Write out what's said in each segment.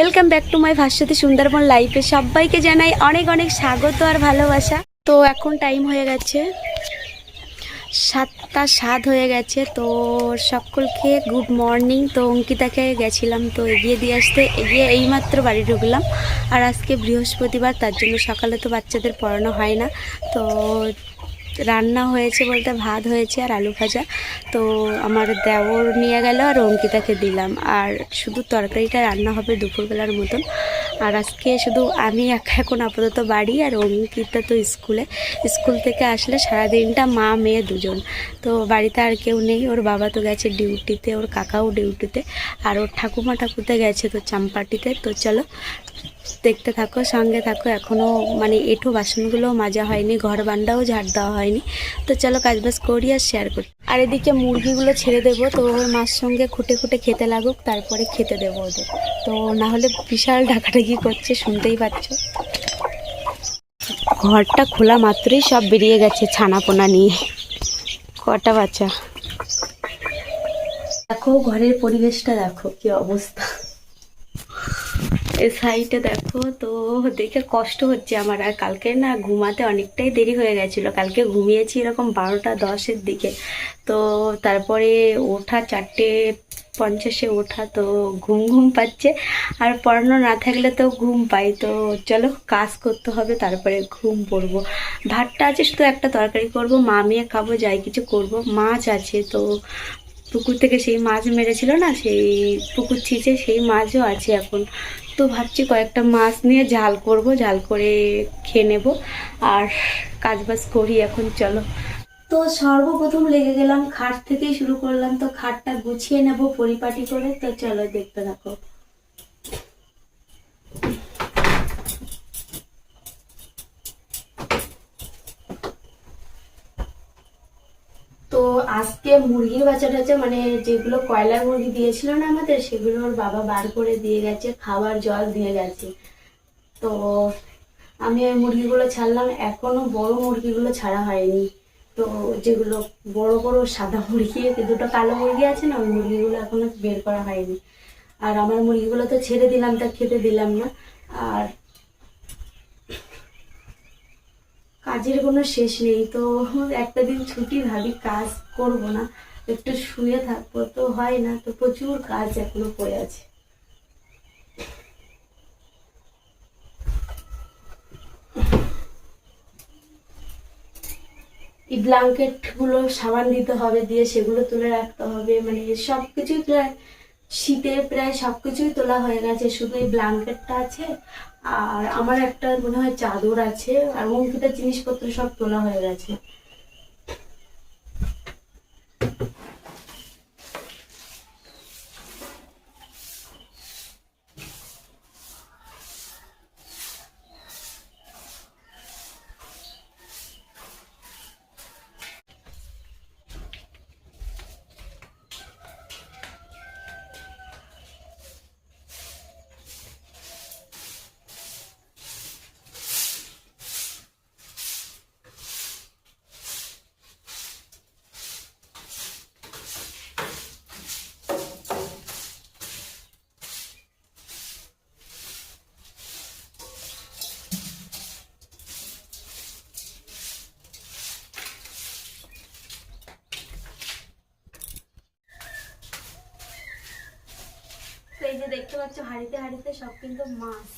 Welcome back to my Bhaswati Sundarban লাইফে সবাইকে জানাই অনেক অনেক স্বাগত আর ভালোবাসা। তো এখন টাইম হয়ে গেছে, সাতটা সাত হয়ে গেছে, তো সকলকে গুড মর্নিং তো অঙ্কিতাকে গেছিলাম, তো এগিয়ে দিয়ে আসতে, এগিয়ে এইমাত্র বাড়ি ঢুকলাম। আর আজকে বৃহস্পতিবার, তার জন্য সকালে তো বাচ্চাদের পড়ানো হয় না। তো রান্না হয়েছে বলতে ভাত হয়েছে আর আলু ভাজা। তো আমার দেওর নিয়ে গেল আর অঙ্কিতাকে দিলাম। আর শুধু তরকারিটা রান্না হবে দুপুরবেলার মতন। আর আজকে শুধু আমি একা এখন আপাতত বাড়ি আর অঙ্কিতা তো স্কুলে। স্কুল থেকে আসলে সারাদিনটা মা, মেয়ে দুজন। তো বাড়িতে আর কেউ নেই। ওর বাবা তো গেছে ডিউটিতে, ওর কাকাও ডিউটিতে। আর ওর ঠাকুমা ঠাকুরতে গেছে তো চাম্পাটিতে। তো চলো দেখতে থাকো, সঙ্গে থাকো। এখনও মানে এঁঠো বাসনগুলো মাজা হয়নি, ঘর বান্ডাও ঝাড় দেওয়া হয়নি। তো চলো কাজবাজ করি আর শেয়ার করি। আর এদিকে মুরগিগুলো ছেড়ে দেবো, তো ওর মার সঙ্গে খুঁটে খুঁটে খেতে লাগুক, তারপরে খেতে দেবো ওদের। তো না হলে বিশাল ডাকাডাকি করছে, শুনতেই পাচ্ছ। ঘরটা খোলা মাত্রই সব বেরিয়ে গেছে ছানাপোনা নিয়ে। কটা বাচ্চা? দেখো, ঘরের পরিবেশটা দেখো, কি অবস্থা। এই সাইডে দেখো, তো দেখে কষ্ট হচ্ছে আমার। আর কালকে না ঘুমাতে অনেকটাই দেরি হয়ে গেছিল। কালকে ঘুমিয়েছি এরকম বারোটা দশের দিকে। তো তারপরে ওঠা, চারটে পঞ্চাশে ওঠা, তো ঘুম ঘুম পাচ্ছে। আর পড়ানো না থাকলে তো ঘুম পাই। তো চলো কাজ করতে হবে, তারপরে ঘুম পড়ব। ভাতটা আছে, শুধু একটা তরকারি করব। মা মেয়ে খাব, যাই কিছু করব। মাছ আছে, তো পুকুর থেকে সেই মাছ মেরেছিল না, সেই পুকুর ছিঁচে সেই মাছও আছে এখন। তো ভাবছি কয়েকটা মাছ নিয়ে ঝাল করব, ঝাল করে খেয়ে নেব। আর কাজবাজ করি এখন, চলো। তো সর্বপ্রথম লেগে গেলাম, খাট থেকেই শুরু করলাম। তো খাটটা গুছিয়ে নেব পরিপাটি করে। তো চলো দেখতে থাকো তো আজকে মুরগির বাচ্চা টাচ্চা মানে যেগুলো কয়লার মুরগি দিয়েছিল না আমাদের, সেগুলো ওর বাবা বার করে দিয়ে গেছে খাবার জল দিয়ে গেছে। তো আমি ওই মুরগিগুলো ছাড়লাম, এখনও বড় মুরগিগুলো ছাড়া হয়নি। তো যেগুলো বড় বড় সাদা মুরগি দুটো কালো মুরগি আছে না, ওই মুরগিগুলো এখনও বের করা হয়নি। আর আমার মুরগিগুলো তো ছেড়ে দিলাম, তা খেতে দিলাম না। আর কাজের কোনো শেষ নেই, তো একটা দিন ছুটি ভাবি, কাজ করব না, একটু শুয়ে থাকব, তো হয় না, তো প্রচুর কাজ এখনও পড়ে আছে। এই ব্ল্যাঙ্কেটগুলো সাবান দিতে হবে, দিয়ে সেগুলো তুলে রাখতে হবে মানে সব কিছুই প্রায়, শীতে প্রায় সব কিছুই তোলা হয়ে গেছে, শুধু এই ব্ল্যাঙ্কেটটা আছে আর আমার একটা মনে হয় চাদর আছে আর অঙ্কিতার জিনিসপত্র সব তোলা হয়ে গেছে। দেখতে পাচ্ছ, হাড়িতে হাড়িতে সব কিন্তু মাছ।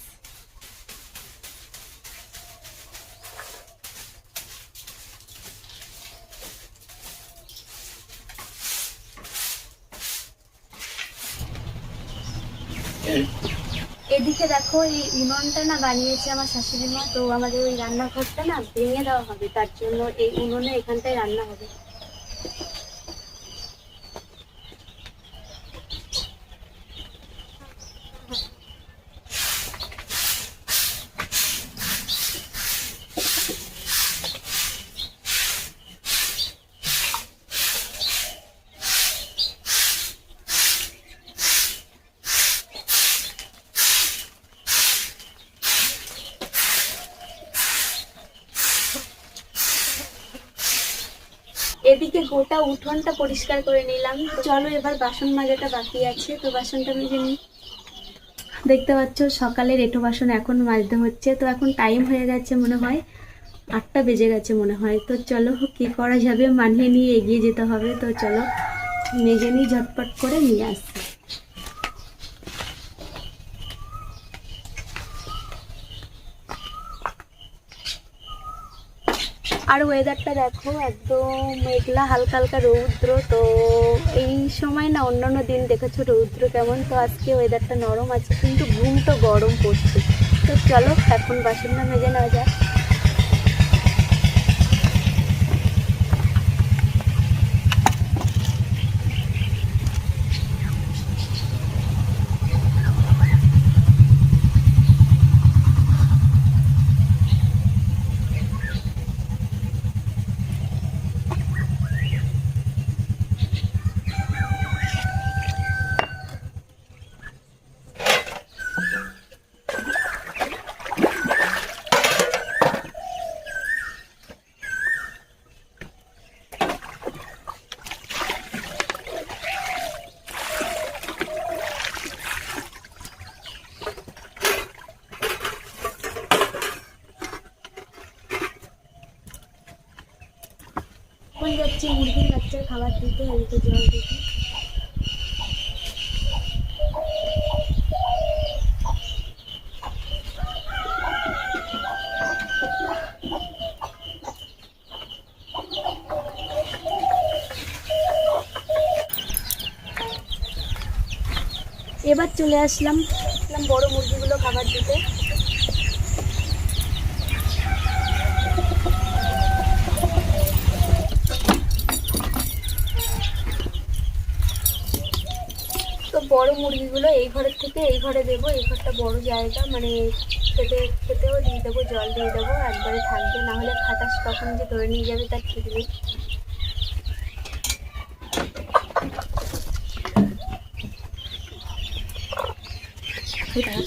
এদিকে দেখো, এই উনুনটা না বানিয়েছে আমার শাশুড়ি মা তো আমাদের ওই রান্নাঘরটা না ভেঙে দেওয়া হবে, তার জন্য এই উনুনে এখানটায় রান্না হবে। এদিকে গোটা উঠোনটা পরিষ্কার করে নিলাম। চলো এবার বাসন মাজাটা বাকি আছে, তো বাসনটা মেজে নিই। দেখতে পাচ্ছ, সকালের এঁটো বাসন এখন মাজতে হচ্ছে, তো এখন টাইম হয়ে গেছে মনে হয় আটটা বেজে গেছে মনে হয়। তো চলো, কি করা যাবে, মানিয়ে নিয়ে এগিয়ে যেতে হবে। তো চলো, মেজে নিয়ে ঝটপট করে নিয়ে আসছি ওয়েদারটা দেখো, একদম মেঘলা, হালকা হালকা রৌদ্র। তো এই সময় না অন্যান্য দিন দেখেছ রৌদ্র কেমন? তো আজকে ওয়েদারটা নরম আছে কিন্তু ঘুম তো গরম পড়ছে। তো চলো, এখন বাসনটা মেজে নেওয়া যাক এখন যাচ্ছি মুরগির বাচ্চার খাবার এবার চলে আসলাম বড় মুরগিগুলো খাবার দিতে। বড় মুরগিগুলো এই ঘরের থেকে এই ঘরে দেবো, এই ঘরটা বড় জায়গা মানে খেতে, খেতেও দিয়ে দেবো, জল দিয়ে দেবো, একবারে থাকবে নাহলে খাটাস কখন যে ধরে নিয়ে যাবে তার ঠিক নেই এই দাঁড়া।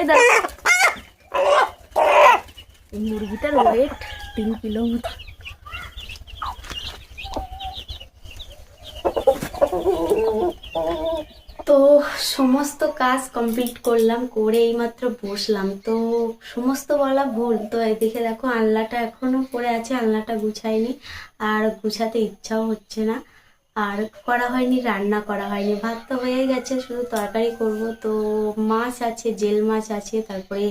এই দাঁড়া। এই মুরগিটার ওয়েট তিন কিলো মতো তো সমস্ত কমপ্লিট করলাম, করে এইমাত্র বসলাম। তো সমস্ত বলা ভুল। তো এদিকে দেখো, আলনাটা এখনও পড়ে আছে, আলনাটা গুছাইনি। আর গুছাতে ইচ্ছাও হচ্ছে না। আর করা হয়নি, রান্না করা হয়নি। ভাত তো হয়ে গেছে, শুধু তরকারি করব। তো মাছ আছে, জেল মাছ আছে, তারপরে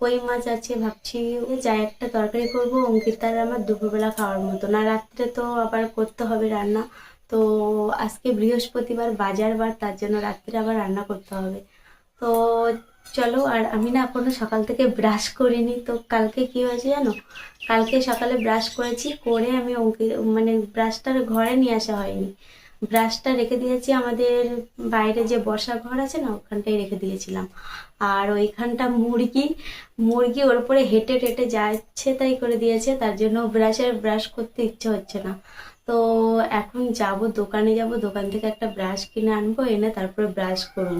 কই মাছ আছে ভাবছি যা একটা তরকারি করব। অঙ্কিতার আমার দুপুরবেলা খাওয়ার মতো না রাত্রে তো আবার করতে হবে রান্না। তো আজকে বৃহস্পতিবার, বাজার বার, তার জন্য রাত্রে আবার রান্না করতে হবে। তো চলো, আর আমি না এখনও সকাল থেকে ব্রাশ করিনি। তো কালকে কি হয়েছে জানো? কালকে সকালে ব্রাশ করেছি, করে আমি মানে ব্রাশটার ঘরে নিয়ে আসা হয়নি। ব্রাশটা রেখে দিয়েছি আমাদের বাইরে যে বসা ঘর আছে না ওখানটাই রেখে দিয়েছিলাম। আর ওইখানটা মুরগি মুরগি ওর উপরে হেঁটে টেটে যাচ্ছে তাই করে দিয়েছে, তার জন্য ব্রাশের ব্রাশ করতে ইচ্ছে হচ্ছে না। তো এখন যাব, দোকানে যাব, দোকান থেকে একটা ব্রাশ কিনে আনব, এনে তারপরে ব্রাশ করব।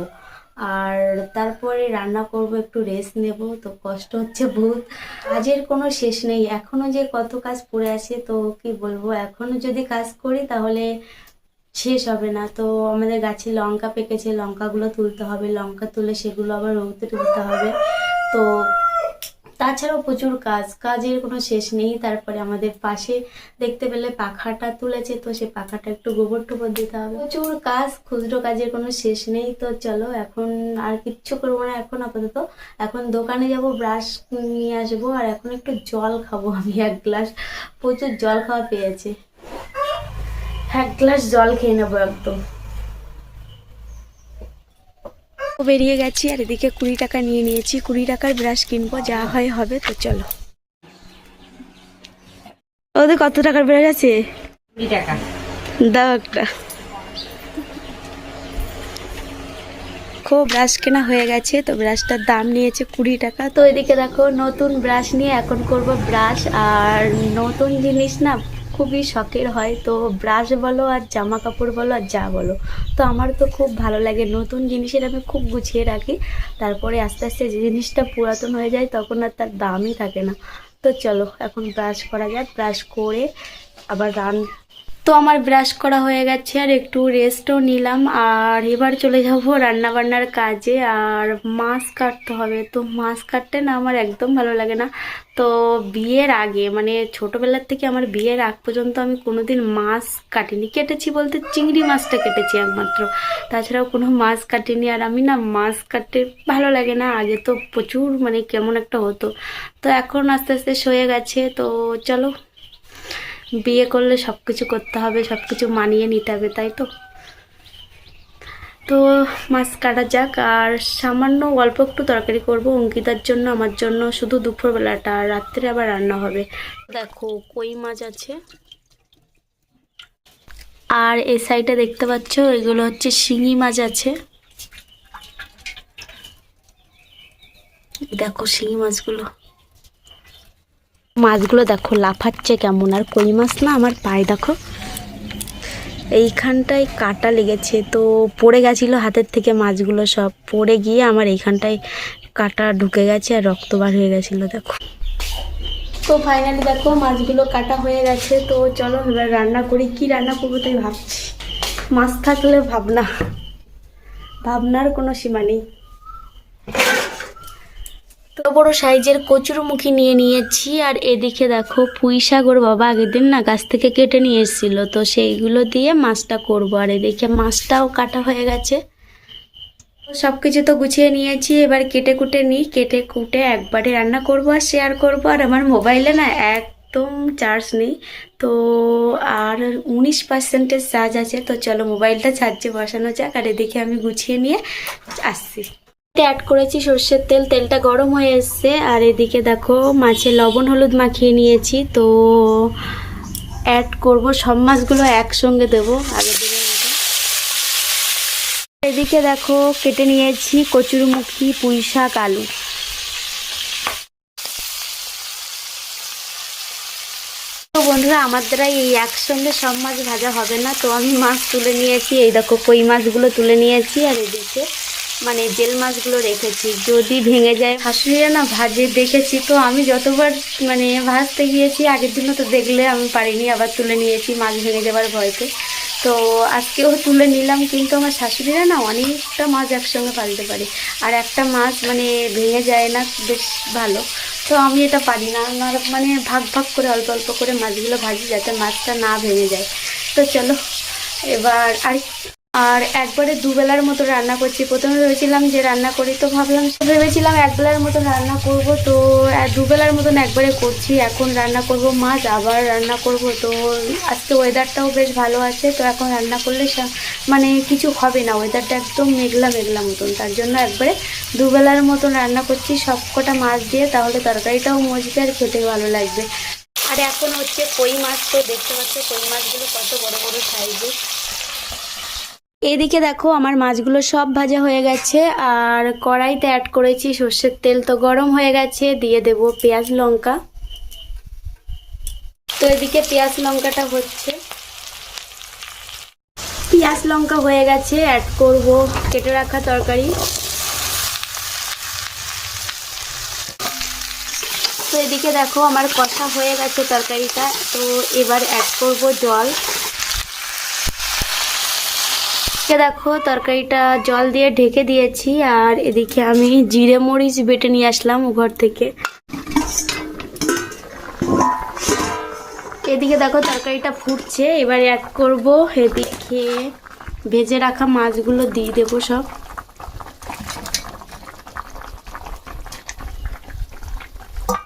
আর তারপরে রান্না করব, একটু রেস্ট নেব, তো কষ্ট হচ্ছে বহুত। কাজের কোনো শেষ নেই। এখনও যে কত কাজ পড়ে আছে, তো কি বলব? এখনও যদি কাজ করি, তাহলে শেষ হবে না। তো আমাদের গাছে লঙ্কা পেকেছে, লঙ্কাগুলো তুলতে হবে। লঙ্কা তুলে সেগুলো আবার রৌতে তুলতে হবে। তো তাছাড়াও প্রচুর কাজ, কাজের কোনো শেষ নেই। তারপরে আমাদের পাশে দেখতে পেলে পাখাটা তুলেছে, তো সেই পাখাটা একটু গোবর টোবর দিতে হবে। প্রচুর কাজ খুচরো কাজের কোনো শেষ নেই। তো চলো, এখন আর কিচ্ছু করব না এখন আপাতত। এখন দোকানে যাব, ব্রাশ নিয়ে আসব, আর এখন একটু জল খাব আমি। এক গ্লাস, প্রচুর জল খাওয়া পেয়েছে। এক গ্লাস জল খেয়ে নেব একদম। বেরিয়ে গেছি আর এদিকে কুড়ি টাকা নিয়ে নিয়েছি। কুড়ি টাকার ব্রাশ কিনবো যা হয় হবে তো চলো। ওদের কত টাকার ব্রাশ আছে? দাও একটা। দেখো ব্রাশ কেনা হয়ে গেছে তো ব্রাশটার দাম নিয়েছে কুড়ি টাকা। তো এদিকে দেখো নতুন ব্রাশ নিয়ে এখন করব ব্রাশ। আর নতুন জিনিস না খুবই শখের হয়। তো ব্রাশ বলো আর জামা কাপড় বলো আর যা বলো। তো আমার তো খুব ভালো লাগে। নতুন জিনিসের আমি খুব গুছিয়ে রাখি। তারপরে আস্তে আস্তে যে জিনিসটা পুরাতন হয়ে যায় তখন আর তার দামই থাকে না। তো চলো, এখন ব্রাশ করা যাক। ব্রাশ করে আবার রান তো আমার ব্রাশ করা হয়ে গেছে আর একটু রেস্টও নিলাম। আর এবার চলে যাব রান্না বান্নার কাজে। আর মাছ কাটতে হবে। তো মাছ কাটতে না আমার একদম ভালো লাগে না। তো বিয়ের আগে মানে ছোটোবেলার থেকে আমার বিয়ের আগ পর্যন্ত আমি কোনোদিন মাছ কাটিনি। কেটেছি বলতে চিংড়ি মাছটা কেটেছি একমাত্র। তাছাড়াও কোনো মাছ কাটিনি। আর আমি না মাছ কাটতে ভালো লাগে না। আগে তো প্রচুর মানে কেমন একটা হতো। তো এখন আস্তে আস্তে সয়ে গেছে। তো চলো বিয়ে করলে সব কিছু করতে হবে সব কিছু মানিয়ে নিতে হবে, তাই তো? তো মাছ কাটা যাক, আর সামান্য অল্প একটু তরকারি করব অঙ্কিতার জন্য, আমার জন্য শুধু দুপুরবেলাটা, আর রাত্রে আবার রান্না হবে। দেখো, কই মাছ আছে? আর এই সাইডে দেখতে পাচ্ছ, এগুলো হচ্ছে শিঙি মাছ আছে। দেখো শিঙি মাছগুলো। মাছগুলো দেখো, লাফাচ্ছে কেমন আর কই মাছ না? আমার পায়ে দেখো। এইখানটায় কাটা লেগেছে, তো পড়ে গেছিল হাতের থেকে মাছগুলো সব। পড়ে গিয়ে আমার এইখানটায় কাটা ঢুকে গেছে আর রক্ত বার হয়ে গেছিল, দেখো। তো ফাইনালি দেখো, মাছগুলো কাটা হয়ে গেছে, তো চলো এবার রান্না করি। কি রান্না করব তাই ভাবছি। মাছ থাকলে ভাবনা। ভাবনার কোনো সীমা নেই। বড় সাইজের কচুরমুখী নিয়ে নিয়েছি। আর এদিকে দেখো পুঁই ওর বাবা আগের দিন না গাছ থেকে কেটে নিয়ে এসেছিল। তো সেইগুলো দিয়ে মাছটা করব। আর এদিকে মাছটাও কাটা হয়ে গেছে। সব কিছু তো গুছিয়ে নিয়েছি। এবার কেটে কুটে নিই। কেটে কুটে একবারে রান্না করব আর শেয়ার করব। আর আমার মোবাইলে না একদম চার্জ নেই। তো আর উনিশ পার্সেন্টের চার্জ আছে। তো চলো মোবাইলটা চার্জে বসানো যাক। আর এদিকে আমি গুছিয়ে নিয়ে আসছি। অ্যাড করেছি সর্ষের তেল। তেলটা গরম হয়ে এসছে। আর এদিকে দেখো মাছে লবণ হলুদ মাখিয়ে নিয়েছি। তো অ্যাড করব, সব মাছগুলো একসঙ্গে দেবো আগের দিনের মতো। এদিকে দেখো, কেটে নিয়েছি কচুরমুখী পুঁই শাক, আলু। তো বন্ধুরা আমার দ্বারা এই একসঙ্গে সব মাছ ভাজা হবে না। তো আমি মাছ তুলে নিয়েছি। এই দেখো, কই মাছগুলো তুলে নিয়েছি। আর এদিকে মানে জেল মাছগুলো রেখেছি। যদি ভেঙে যায় শাশুড়িরা না ভাজে, দেখেছি তো আমি যতবার মানে ভাজতে গিয়েছি, আগের দিনও তো দেখলে আমি পারিনি, আবার তুলে নিয়েছি মাছ ভেঙে যাবার ভয়তে। তো আজকেও তুলে নিলাম, কিন্তু আমার শাশুড়িরা না অনেকটা মাছ একসঙ্গে পালতে পারে। আর একটা মাছ মানে ভেঙে যায় না, বেশ ভালো। তো আমি এটা পারি না, আমার মানে ভাগ ভাগ করে, অল্প অল্প করে মাছগুলো ভাজি যাতে মাছটা না ভেঙে যায়। তো চলো, এবার আর আর একবারে দুবেলার মতো রান্না করছি। প্রথমে ভেবেছিলাম যে রান্না করি, তো ভাবলাম ভেবেছিলাম একবেলার মতো রান্না করব। তো দুবেলার মতন একবারে করছি, এখন রান্না করব মাছ, আবার রান্না করব। তো, আজকে ওয়েদারটাও বেশ ভালো আছে, তো এখন রান্না করলে মানে কিছু হবে না ওয়েদারটা একদম মেঘলা মেঘলা মতন। তার জন্য একবারে দুবেলার মতন রান্না করছি সব কটা মাছ দিয়ে, তাহলে তরকারিটাও মজবে আর খেতে ভালো লাগবে। আর এখন হচ্ছে কই মাছ, তো দেখতে পাচ্ছ কই মাছগুলো কত বড় বড় সাইজের। এদিকে দেখো, আমার মাছগুলো সব ভাজা হয়ে গেছে, আর কড়াইতে অ্যাড করেছি সর্ষের তেল তো গরম হয়ে গেছে, দিয়ে দেব পেঁয়াজ লঙ্কা। তো এদিকে পেঁয়াজ লঙ্কাটা হচ্ছে। পেঁয়াজ লঙ্কা হয়ে গেছে অ্যাড করব কেটে রাখা তরকারি। তো এদিকে দেখো, আমার কষা হয়ে গেছে তরকারিটা, তো এবার অ্যাড করব জল। এদিকে দেখো তরকারিটা জল দিয়ে ঢেকে দিয়েছি, আর এদিকে আমি জিরে মরিচ বেটে নিয়ে আসলাম ঘর থেকে। এদিকে দেখো তরকারিটা ফুটছে, এবার এক করব, এদিকে ভেজে রাখা মাছগুলো দিয়ে দেবো সব।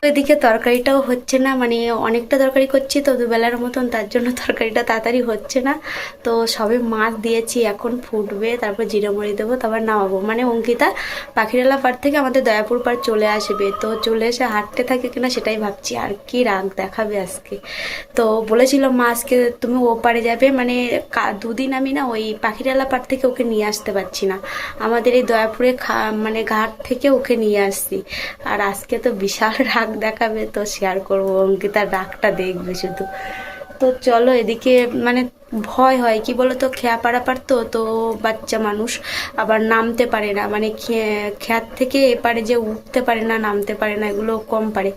এদিকে তরকারিটাও হচ্ছে না মানে অনেকটা তরকারি করছি তো দুবেলার মতন, তার জন্য তরকারিটা তাড়াতাড়ি হচ্ছে না। তো সবে মাছ দিয়েছি, এখন ফুটবে, তারপর জিরে মরি দেবো, তারপর নামাবো। মানে অঙ্কিতা পাখিরালা পাড় থেকে আমাদের দয়াপুর পাড় চলে আসবে, তো চলে এসে হাঁটতে থাকে কিনা সেটাই ভাবছি, আর কি রাগ দেখাবে আজকে। তো বলেছিল মা আজকে তুমি ও পারে যাবে মানে দুদিন আমি না ওই পাখিরালা পাড় থেকে ওকে নিয়ে আসতে পারছি না। আমাদের এই দয়াপুরে খা মানে ঘাট থেকে ওকে নিয়ে আসছি। আর আজকে তো বিশাল রাগ দেখাবে তো শেয়ার করব অঙ্কিতার ডাকটা দেখবে শুধু। তো চলো এদিকে মানে ভয় হয়। কি বলো তো খেয়া পাড়াপার তো তো বাচ্চা মানুষ আবার নামতে পারে না। মানে খেয়ার থেকে এপারে যে উঠতে পারে না, নামতে পারে না, এগুলো কম পারে।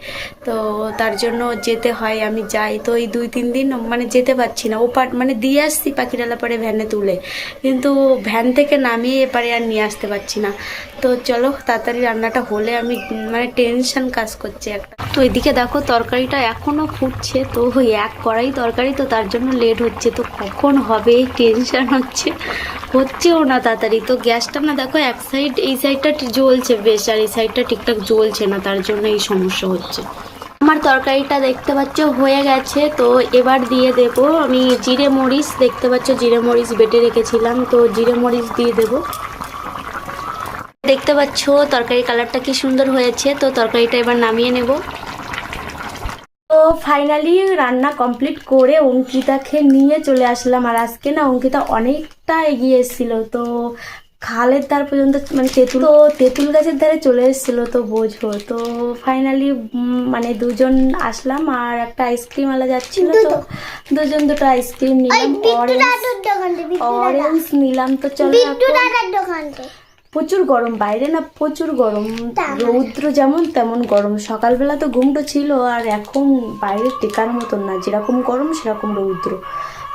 তো তার জন্য যেতে হয়, আমি যাই। তো এই দুই, তিন দিন মানে যেতে পারছি না। ওপার মানে দিয়ে আসছি পাখিরালা পাড়ে ভ্যানে তুলে। কিন্তু ভ্যান থেকে নামিয়ে এপারে আর নিয়ে আসতে পারছি না। তো চলো, তাড়াতাড়ি রান্নাটা হলে আমি মানে টেনশন কাজ করছে একটা। তো এদিকে দেখো, তরকারিটা এখনও ফুটছে। তো এক কড়াই তরকারি, তো তার জন্য লেট হচ্ছে। তো কখন হবে? টেনশন হচ্ছে। হচ্ছেও না তাড়াতাড়ি। তো গ্যাসটা না দেখো, এক সাইড এই সাইডটা জ্বলছে বেশ, আর এই সাইডটা ঠিকঠাক জ্বলছে না, তার জন্য এই সমস্যা হচ্ছে। আমার তরকারিটা দেখতে পাচ্ছ হয়ে গেছে, তো এবার দিয়ে দেব আমি জিরে মরিচ। দেখতে পাচ্ছ জিরে মরিচ বেটে রেখেছিলাম, তো জিরে মরিচ দিয়ে দেবো। দেখতে পাচ্ছ তরকারি কালারটা কি সুন্দর হয়েছে, তো তরকারিটা এবার নামিয়ে নেব। তো ফাইনালি রান্না কমপ্লিট করে অঙ্কিতাকে নিয়ে চলে আসলাম। আর আজকে না অঙ্কিতা অনেকটা এগিয়ে এসেছিল। তো খালের ধার পর্যন্ত মানে তেঁতুল তো তেঁতুল গাছের ধারে চলে এসেছিল তো বোঝো। তো ফাইনালি মানে দুজন আসলাম আর একটা আইসক্রিম আলা যাচ্ছিল তো দুজন দুটো আইসক্রিম নিলাম। অরেঞ্জ নিলাম। তো চলো প্রচুর গরম বাইরে না প্রচুর গরম রৌদ্র যেমন তেমন গরম। সকালবেলা তো ঘুমটো ছিল আর এখন বাইরে টেকার মতন না যেরকম গরম সেরকম রৌদ্র।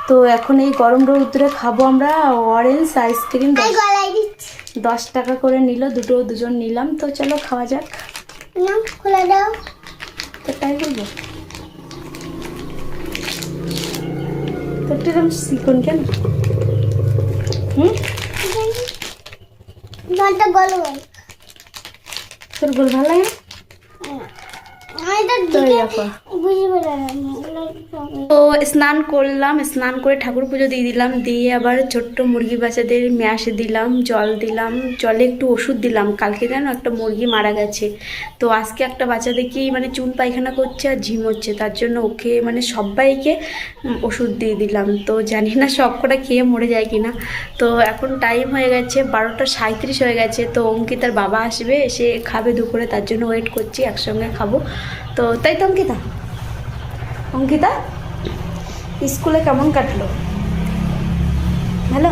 তো এখন এই গরম রৌদ্রে খাব আমরা অরেঞ্জ আইসক্রিম দশ টাকা করে নিল দুটো দুজন নিলাম তো চলো খাওয়া যাক। খুলে দাও। তো তাই বলব। তো এরকম শিখুন কেন? হুম? জলটা গরম তোর গোল ভালো লাগে না? তো স্নান করলাম স্নান করে ঠাকুর পুজো দিয়ে দিলাম দিয়ে আবার ছোট্ট মুরগি বাচ্চাদের ম্যাশ দিলাম জল দিলাম জলে একটু ওষুধ দিলাম। কালকে যেন একটা মুরগি মারা গেছে। তো আজকে একটা বাচ্চা দেখি মানে চুন পায়খানা করছে আর ঝিম হচ্ছে তার জন্য ওকে মানে সবাইকে ওষুধ দিয়ে দিলাম। তো জানি না সব কটা খেয়ে মরে যায় কিনা। তো এখন টাইম হয়ে গেছে বারোটা সাঁত্রিশ হয়ে গেছে। তো অঙ্কিতার বাবা আসবে এসে খাবে দুপুরে তার জন্য ওয়েট করছি একসঙ্গে খাব। তো তাই তো অঙ্কিতা। অঙ্কিতা স্কুলে কেমন কাটলো? ভালো?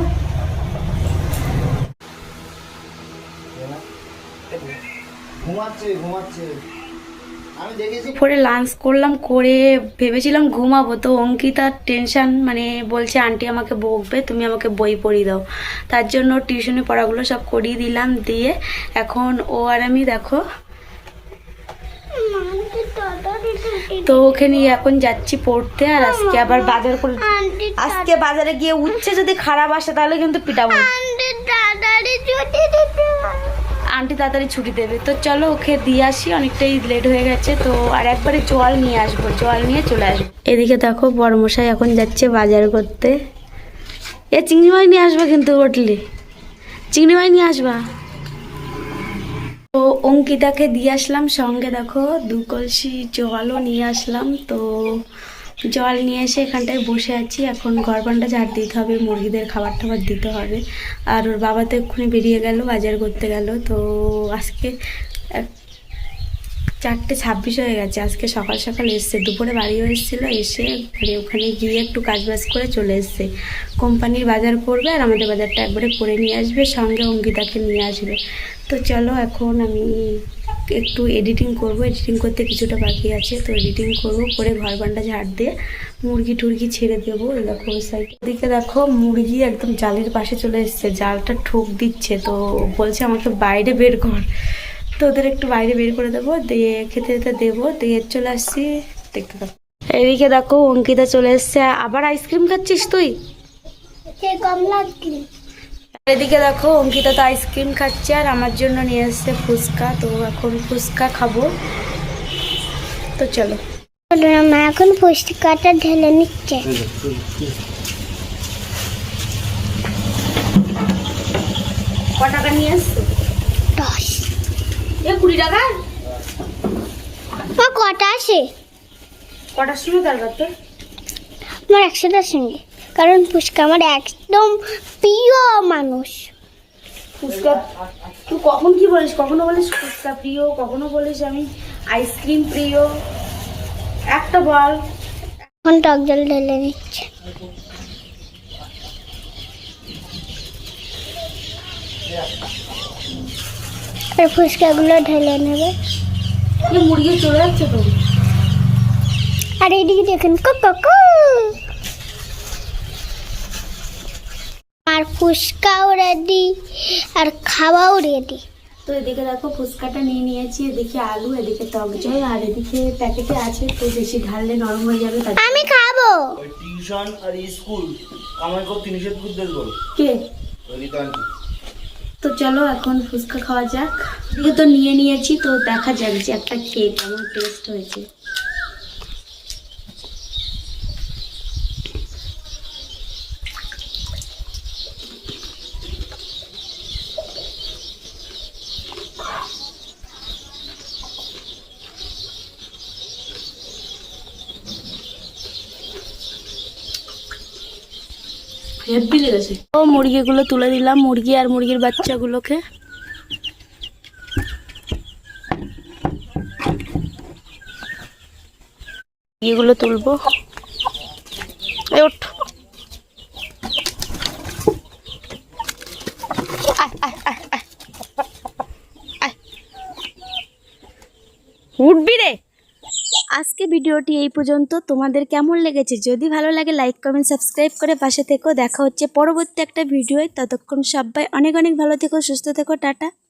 পরে লাঞ্চ করলাম করে ভেবেছিলাম ঘুমাবো। তো অঙ্কিতার টেনশন মানে বলছে আন্টি আমাকে বকবে তুমি আমাকে বই পড়িয়ে দাও। তার জন্য টিউশনি পড়াগুলো সব করিয়ে দিলাম দিয়ে এখন ও আর আমি দেখো তো ওকে নিয়ে এখন যাচ্ছি পড়তে আর আজকে আবার বাজার করে আজকে বাজারে গিয়ে উঠছে যদি খারাপ আসে তাহলে কিন্তু পিটাবো। আন্টি তাড়াতাড়ি ছুটি দেবে। তো চলো ওকে দিয়ে আসি অনেকটাই লেট হয়ে গেছে। তো আর একবারে জল নিয়ে আসব জল নিয়ে চলে আসব। এদিকে দেখো বড়মশাই এখন যাচ্ছে বাজার করতে। এ চিংড়ি মাছ নিয়ে আসবে কিন্তু উঠলি চিংড়ি মাছ নিয়ে আসবা? তো অঙ্কিতাকে দিয়ে আসলাম, সঙ্গে দেখো দু কলসি জলও নিয়ে আসলাম। তো জল নিয়ে এসে এখানটায় বসে আছি। এখন ঘর বানটা ঝাড় দিতে হবে, মুরগিদের খাবার টাবার দিতে হবে। আর ওর বাবা তো এক্ষুনি বেরিয়ে গেল, বাজার করতে গেল। তো আজকে চারটে ছাব্বিশ হয়ে গেছে। আজকে সকাল সকাল এসছে। দুপুরে বাড়িও এসেছিল, এসে ওখানে গিয়ে একটু কাজ বাজ করে চলে এসছে। কোম্পানির বাজার করবে আর আমাদের বাজারটা একবারে করে নিয়ে আসবে, সঙ্গে অঙ্কিতাকে নিয়ে আসবে। তো চলো এখন আমি একটু এডিটিং করব। এডিটিং করতে কিছুটা বাকি আছে, তো এডিটিং করব। করে ঘর বান্ডা ঝাড় দিয়ে মুরগি টুরগি ছেড়ে দেবো। দেখো ওই সাইড ওদিকে দেখো মুরগি একদম জালের পাশে চলে এসছে। জালটা ঠোক দিচ্ছে, তো বলছে আমাকে বাইরে বের কর। তো ওদের একটু বাইরে বের করে দেবো দিয়ে খেতে খেতে দেবো দিয়ে চলে আসছি দেখতে থাকো। এদিকে দেখো অঙ্কিতা চলে এসছে। আবার আইসক্রিম খাচ্ছিস তুই? এদিকে দেখো অঙ্কিতা তো আইসক্রিম খাচ্ছে আর আমার জন্য নিয়ে এসছে ফুচকা। তো এখন ফুচকা খাব। তো চলো। মা এখন পুষ্টিকাটা ঢেলে নিচ্ছে। ক টাকা নিয়ে আসছো দশ। এ কুড়ি টাকা? মা কটা আছে? কটার সময় দরকার তোর আমার একশোটার সঙ্গে কারণ পুষ্কা আমার একদম প্রিয় মানুষ। ফুচকা তুই কখন কি বলিস? কখনো বলিস ফুচকা প্রিয়? কখনো বলিস আমি আইসক্রিম প্রিয়? একটা বল। এখন টক জল ঢেলে নিচ্ছে আর ফুচকাগুলো ঢেলে নেবে। মুরগি চলে যাচ্ছে তো। আর এইদিকে দেখেন কুকু আর ফুচকাও রেডি আর খাওয়াও রেডি তো এদিকে দেখো ফুচকাটা নিয়ে নিয়েছি এদিকে আলু এদিকে টক জল আর এদিকে প্যাকেটে আছে তো বেশি ঢাললে নরম হয়ে যাবে আমি খাব। টিউশন আর স্কুল। কামাই করতে নিষেধ করতে বলো কে? ওই রিতানকে তো চলো এখন ফুচকা খাওয়া যাক। এদিকে তো নিয়ে নিয়েছি, তো দেখা যাক যে একটা খেয়ে কেমন টেস্ট হয়েছে। হেব্বি লেগেছে। ও মুরগিগুলো তুলে দিলাম মুরগি আর মুরগির বাচ্চাগুলোকে। মুরগিগুলো তুলবো। ভিডিওটি এই পর্যন্ত। তোমাদের কেমন লেগেছে? যদি ভালো লাগে লাইক কমেন্ট সাবস্ক্রাইব করে পাশে থেকো। দেখা হচ্ছে পরবর্তী একটা ভিডিওয়। ততক্ষণ সবাই অনেক অনেক ভালো থেকো, সুস্থ থেকো। টাটা।